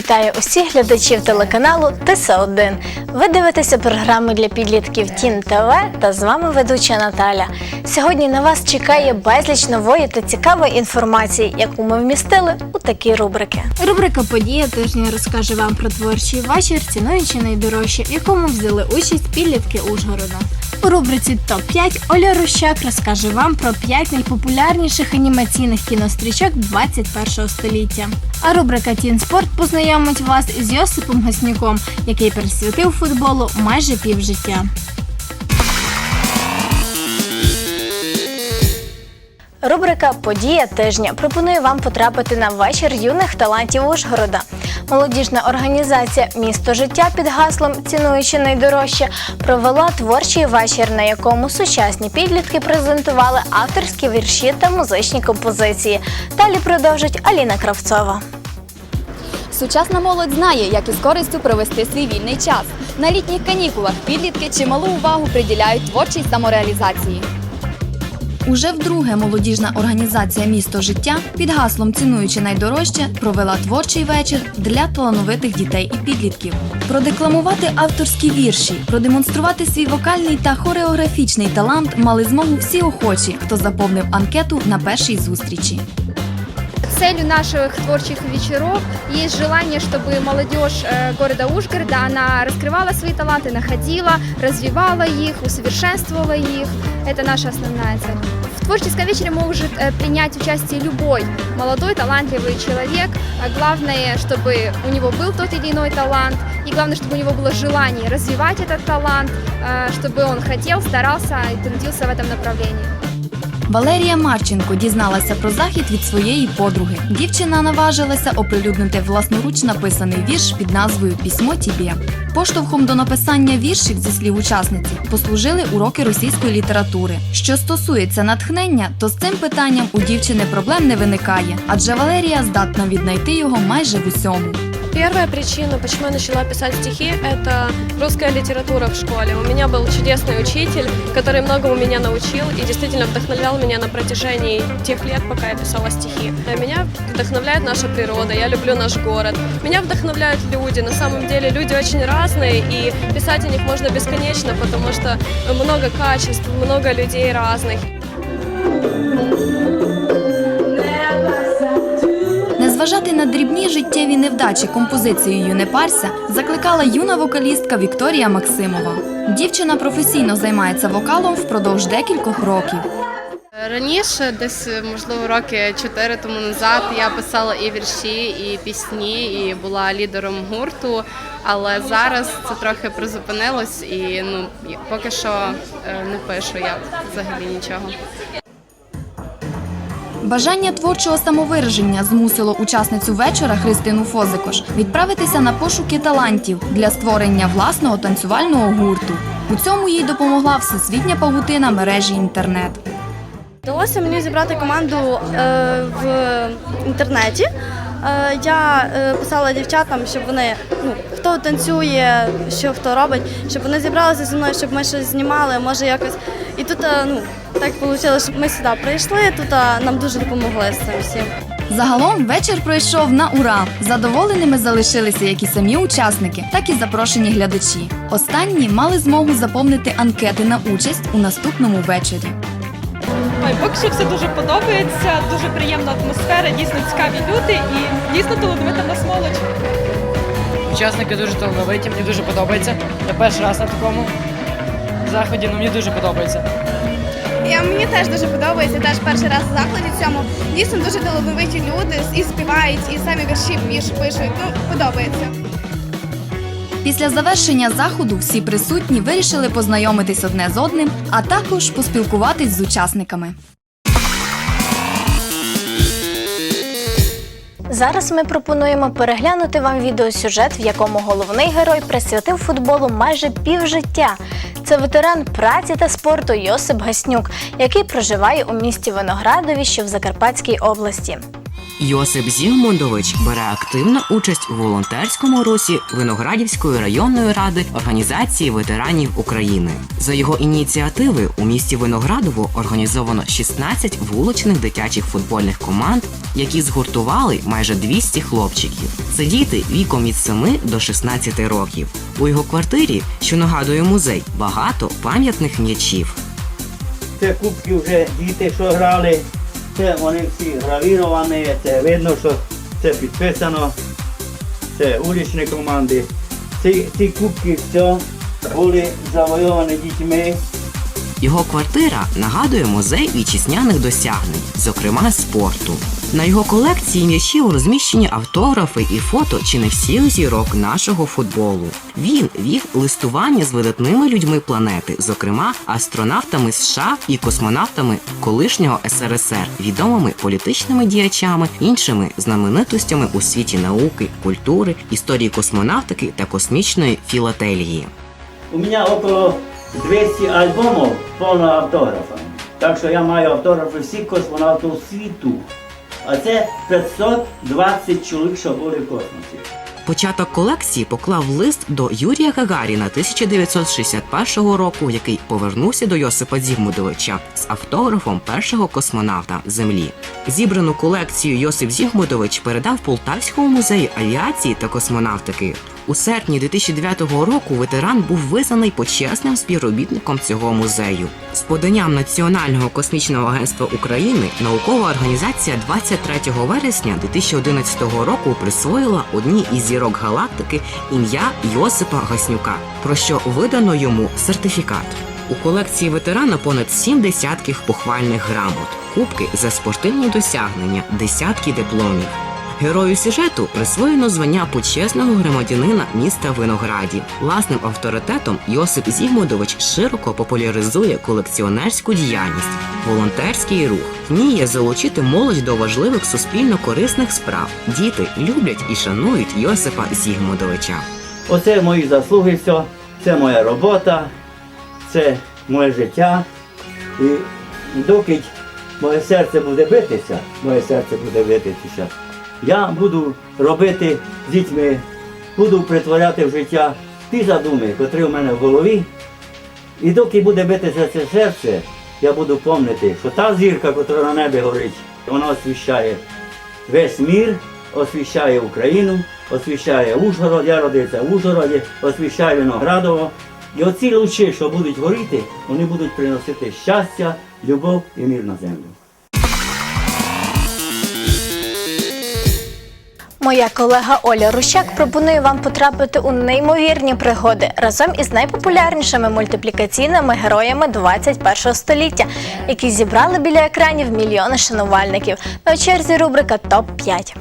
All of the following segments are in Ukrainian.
Вітаю усіх глядачів телеканалу ТС1. Ви дивитеся програми для підлітків Тін ТВ та з вами ведуча Наталя. Сьогодні на вас чекає безліч нової та цікавої інформації, яку ми вмістили у такі рубрики. Рубрика Подія тижня розкаже вам про творчий вечір, цінуючи найдорожче, в якому взяли участь підлітки Ужгорода. У рубриці Топ 5 Оля Рущак розкаже вам про 5 найпопулярніших анімаційних кінострічок 21 століття. А рубрика Тін Спорт познайомить вас із Йосипом Гаснюком, який присвятив футболу майже півжиття. Рубрика Подія тижня пропонує вам потрапити на вечір юних талантів Ужгорода. Молодіжна організація Місто життя під гаслом Цінуючи найдорожче провела творчий вечір, на якому сучасні підлітки презентували авторські вірші та музичні композиції. Далі продовжить Аліна Кравцова. Сучасна молодь знає, як із користю провести свій вільний час. На літніх канікулах підлітки чималу увагу приділяють творчій самореалізації. Уже вдруге молодіжна організація Місто життя під гаслом Цінуючи найдорожче провела творчий вечір для талановитих дітей і підлітків. Продекламувати авторські вірші, продемонструвати свій вокальний та хореографічний талант мали змогу всі охочі, хто заповнив анкету на першій зустрічі. Целью наших творчих вечеров есть желание, чтобы молодежь э, города Ужгорода, она раскрывала свои таланты, находила, развивала их, усовершенствовала их. Это наша основная цель. В творческом вечере может э, принять участие любой молодой, талантливый человек. А главное, чтобы у него был тот или иной талант, и главное, чтобы у него было желание развивать этот талант, э, чтобы он хотел, старался и трудился в этом направлении. Валерія Марченко дізналася про захід від своєї подруги. Дівчина наважилася оприлюднити власноруч написаний вірш під назвою Письмо Тібє. Поштовхом до написання віршів зі слів учасниці послужили уроки російської літератури. Що стосується натхнення, то з цим питанням у дівчини проблем не виникає, адже Валерія здатна віднайти його майже в усьому. Первая причина, почему я начала писать стихи, это русская литература в школе. У меня был чудесный учитель, который многому меня научил и действительно вдохновлял меня на протяжении тех лет, пока я писала стихи. Меня вдохновляет наша природа, я люблю наш город. Меня вдохновляют люди. На самом деле люди очень разные, и писать о них можно бесконечно, потому что много качеств, много людей разных. Зважати на дрібні життєві невдачі композицією «Не парся» закликала юна вокалістка Вікторія Максимова. Дівчина професійно займається вокалом впродовж декількох років. Раніше, десь можливо роки чотири тому назад, я писала і вірші, і пісні, і була лідером гурту. Але зараз це трохи призупинилось, і ну поки що е, не пишу я взагалі нічого. Бажання творчого самовираження змусило учасницю вечора Христину Фозикош відправитися на пошуки талантів для створення власного танцювального гурту. У цьому їй допомогла всесвітня павутина мережі інтернет. Вдалося мені зібрати команду е, в інтернеті. Е, я е, писала дівчатам, щоб вони, ну, хто танцює, що хто робить, щоб вони зібралися зі мною, щоб ми щось знімали, може якось. І тут е, ну, так вийшло, що ми сюди прийшли, тут е, нам дуже допомогли з цим всім. Загалом вечір пройшов на ура. Задоволеними залишилися як і самі учасники, так і запрошені глядачі. Останні мали змогу заповнити анкети на участь у наступному вечорі. Ой, поки що все дуже подобається, дуже приємна атмосфера, дійсно цікаві люди і дійсно талановита в нас молодь. Учасники дуже талановиті, мені дуже подобається. Я перший раз на такому заході, ну мені дуже подобається. Я, мені теж дуже подобається, теж перший раз в закладі цьому. Дійсно дуже талановиті люди і співають, і самі вірші вірш пишуть. Ну, подобається. Після завершення заходу всі присутні вирішили познайомитись одне з одним, а також поспілкуватись з учасниками. Зараз ми пропонуємо переглянути вам відеосюжет, в якому головний герой присвятив футболу майже півжиття. Це ветеран праці та спорту Йосип Гаснюк, який проживає у місті Виноградові, що в Закарпатській області. Йосип Зігмундович бере активну участь у волонтерському русі Виноградівської районної ради організації ветеранів України. За його ініціативи у місті Виноградово організовано 16 вуличних дитячих футбольних команд, які згуртували майже 200 хлопчиків. Це діти віком від 7 до 16 років. У його квартирі, що нагадує музей, багато пам'ятних м'ячів. Це кубки вже діти, що грали. Це вони всі гравіровані, це видно, що це підписано. Це уличні команди. Ці, ці кубки все були завойовані дітьми. Його квартира нагадує музей вітчизняних досягнень, зокрема спорту. На його колекції м'ячів розміщені автографи і фото чи не всіх зірок нашого футболу. Він вів листування з видатними людьми планети, зокрема астронавтами США і космонавтами колишнього СРСР, відомими політичними діячами, іншими знаменитостями у світі науки, культури, історії космонавтики та космічної філателії. У мене около 200 альбомів повно автографами. Так що я маю автографи всіх космонавтів світу. А це 520 чоловік, що були в космосі. Початок колекції поклав лист до Юрія Гагаріна 1961 року, який повернувся до Йосипа Зігмудовича з автографом першого космонавта Землі. Зібрану колекцію Йосип Зігмудович передав Полтавському музею авіації та космонавтики. У серпні 2009 року ветеран був визнаний почесним співробітником цього музею. З поданням Національного космічного агентства України наукова організація 23 вересня 2011 року присвоїла одній із зірок галактики ім'я Йосипа Гаснюка, про що видано йому сертифікат. У колекції ветерана понад сім десятків похвальних грамот, кубки за спортивні досягнення, десятки дипломів. Герою сюжету присвоєно звання почесного громадянина міста Винограді. Власним авторитетом Йосип Зігмудович широко популяризує колекціонерську діяльність, волонтерський рух, вміє залучити молодь до важливих суспільно корисних справ. Діти люблять і шанують Йосипа Зігмудовича. Оце мої заслуги, все. це моя робота, це моє життя. І доки моє серце буде битися, моє серце буде битися, я буду робити з дітьми, буду притворяти в життя ті задуми, котрі в мене в голові. І доки буде битися це серце, я буду пам'ятати, що та зірка, яка на небі горить, вона освіщає весь мір, освіщає Україну, освіщає Ужгород, я родився в Ужгороді, освіщає Виноградово. І оці лучі, що будуть горіти, вони будуть приносити щастя, любов і мир на землю. Моя колега Оля Рущак пропонує вам потрапити у неймовірні пригоди разом із найпопулярнішими мультиплікаційними героями 21 століття, які зібрали біля екранів мільйони шанувальників. На черзі рубрика Топ 5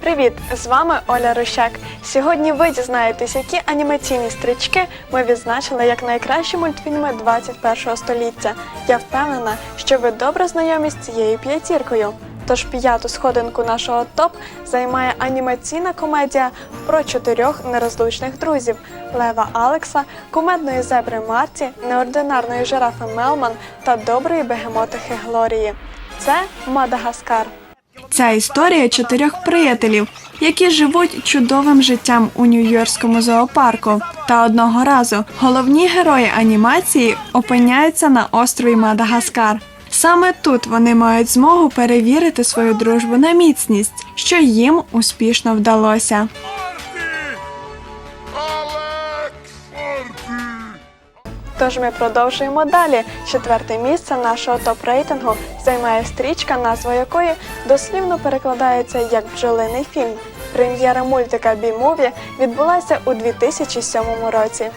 Привіт! З вами Оля Рощак. Сьогодні ви дізнаєтесь, які анімаційні стрічки ми відзначили як найкращі мультфільми 21 століття. Я впевнена, що ви добре знайомі з цією п'ятіркою. Тож п'яту сходинку нашого топ займає анімаційна комедія про чотирьох нерозлучних друзів Лева Алекса, кумедної зебри Марті, неординарної жирафи Мелман та доброї бегемотихи Глорії. Це Мадагаскар. Ця історія чотирьох приятелів, які живуть чудовим життям у Нью-Йоркському зоопарку. Та одного разу головні герої анімації опиняються на острові Мадагаскар. Саме тут вони мають змогу перевірити свою дружбу на міцність, що їм успішно вдалося. Тож ми продовжуємо далі. Четверте місце нашого топ-рейтингу займає стрічка, назва якої дослівно перекладається як бджолиний фільм. Прем'єра мультика «Бі-муві» відбулася у 2007 році.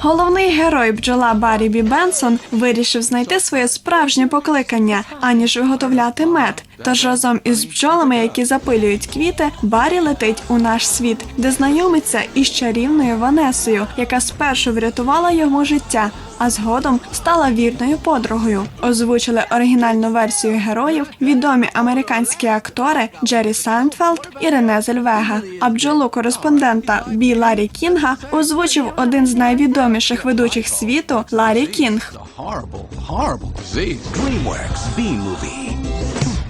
Головний герой бджола Баррі Бі Бенсон вирішив знайти своє справжнє покликання, аніж виготовляти мед. Тож разом із бджолами, які запилюють квіти, Баррі летить у наш світ, де знайомиться із чарівною Ванесою, яка спершу врятувала йому життя, а згодом стала вірною подругою. Озвучили оригінальну версію героїв відомі американські актори Джері Сайнфелд і Рене Зельвега. А бджолу кореспондента Бі Ларі Кінга озвучив один з найвідоміших ведучих світу Ларі Кінг. horrible, horrible disease. DreamWorks B movie.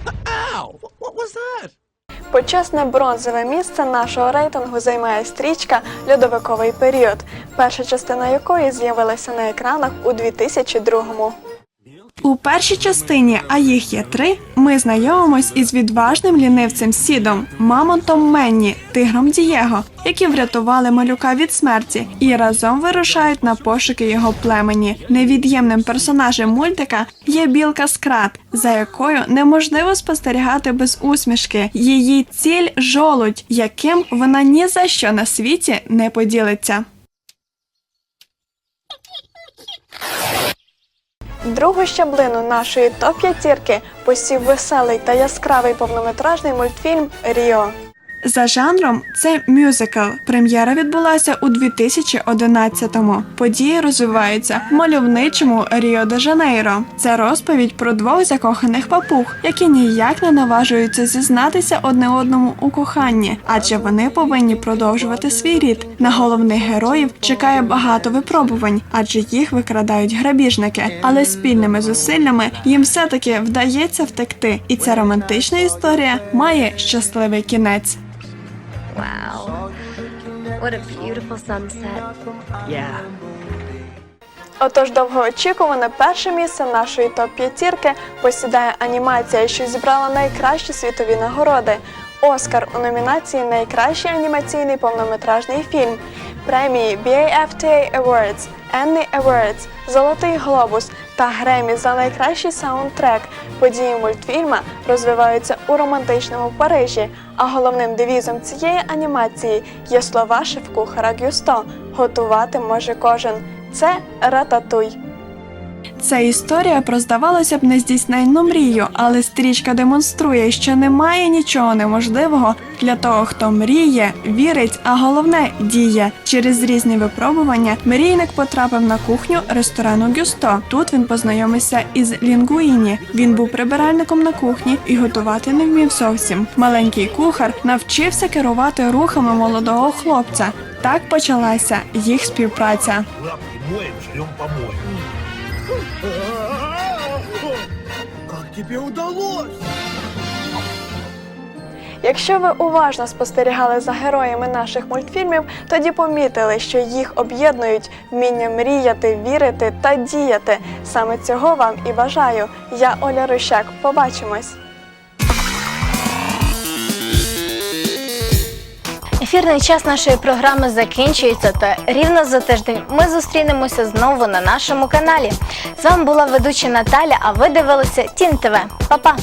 Ow! What was Почесне бронзове місце нашого рейтингу займає стрічка Льодовиковий період, перша частина якої з'явилася на екранах у 2002-му. У першій частині, а їх є три, ми знайомимось із відважним лінивцем Сідом, мамонтом Менні, тигром Дієго, які врятували малюка від смерті і разом вирушають на пошуки його племені. Невід'ємним персонажем мультика є білка Скрат, за якою неможливо спостерігати без усмішки. Її ціль жолудь, яким вона ні за що на світі не поділиться. Другу щаблину нашої топ-п'ятірки посів веселий та яскравий повнометражний мультфільм Ріо. За жанром це мюзикл. Прем'єра відбулася у 2011-му. Події розвиваються в мальовничому Ріо де Жанейро. Це розповідь про двох закоханих папуг, які ніяк не наважуються зізнатися одне одному у коханні, адже вони повинні продовжувати свій рід. На головних героїв чекає багато випробувань, адже їх викрадають грабіжники. Але спільними зусиллями їм все-таки вдається втекти, і ця романтична історія має щасливий кінець. Wow. What a beautiful sunset. Отож, довгоочікуване перше місце нашої топ-п'ятірки посідає анімація, що зібрала найкращі світові нагороди. Оскар у номінації Найкращий анімаційний повнометражний фільм, премії BAFTA Awards, Annie Awards, Золотий Глобус та Гремі за найкращий саундтрек. Події мультфільма розвиваються у романтичному Парижі, а головним девізом цієї анімації є слова шеф-кухара Гюсто Готувати може кожен. Це рататуй. Це історія про здавалося б нездійсненну мрію, але стрічка демонструє, що немає нічого неможливого для того, хто мріє, вірить, а головне діє. Через різні випробування мрійник потрапив на кухню ресторану Гюсто. Тут він познайомився із Лінгуїні. Він був прибиральником на кухні і готувати не вмів зовсім. Маленький кухар навчився керувати рухами молодого хлопця. Так почалася їх співпраця. Якщо ви уважно спостерігали за героями наших мультфільмів, тоді помітили, що їх об'єднують вміння мріяти, вірити та діяти. Саме цього вам і бажаю. Я Оля Рощак. Побачимось. Ефірний час нашої програми закінчується, та рівно за тиждень ми зустрінемося знову на нашому каналі. З вами була ведуча Наталя, а ви дивилися Тін ТВ. Па-па!